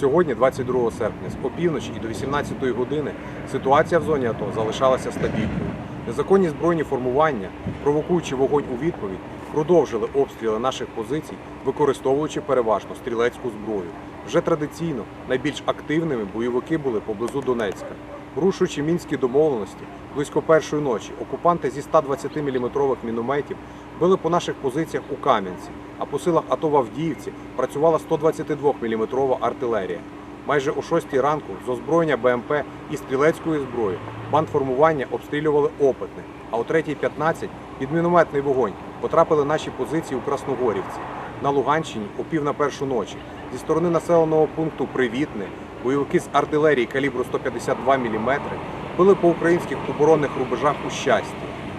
Сьогодні, 22 серпня, з опівночі і до 18 години ситуація в зоні АТО залишалася стабільною. Незаконні збройні формування, провокуючи вогонь у відповідь, продовжили обстріли наших позицій, використовуючи переважно стрілецьку зброю. Вже традиційно найбільш активними бойовики були поблизу Донецька. Порушуючи мінські домовленості, близько першої ночі окупанти зі 120 мм мінометів били по наших позиціях у Кам'янці, а по силах АТО в Авдіївці працювала 122 мм артилерія. Майже о 6 ранку з озброєння БМП і стрілецької зброї бандформування обстрілювали опитне, а о 3.15 під мінометний вогонь потрапили наші позиції у Красногорівці. На Луганщині о пів на першу ночі зі сторони населеного пункту Привітне бойовики з артилерії калібру 152 мм били по українських оборонних рубежах у щасті.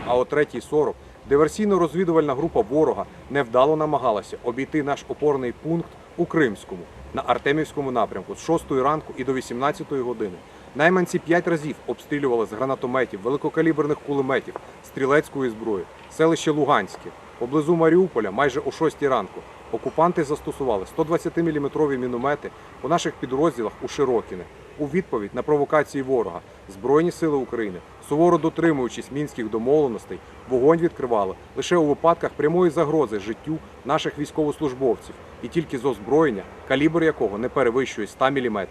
А о 3.40 диверсійно-розвідувальна група ворога невдало намагалася обійти наш опорний пункт у Кримському на Артемівському напрямку з 6 ранку і до 18 години. Найманці п'ять разів обстрілювали з гранатометів, великокаліберних кулеметів, стрілецької зброї, селище Луганське. Поблизу Маріуполя майже о 6 ранку окупанти застосували 120-мм міномети по наших підрозділах у Широкіне. У відповідь на провокації ворога Збройні сили України, суворо дотримуючись мінських домовленостей, вогонь відкривали лише у випадках прямої загрози життю наших військовослужбовців і тільки з озброєння, калібр якого не перевищує 100 мм.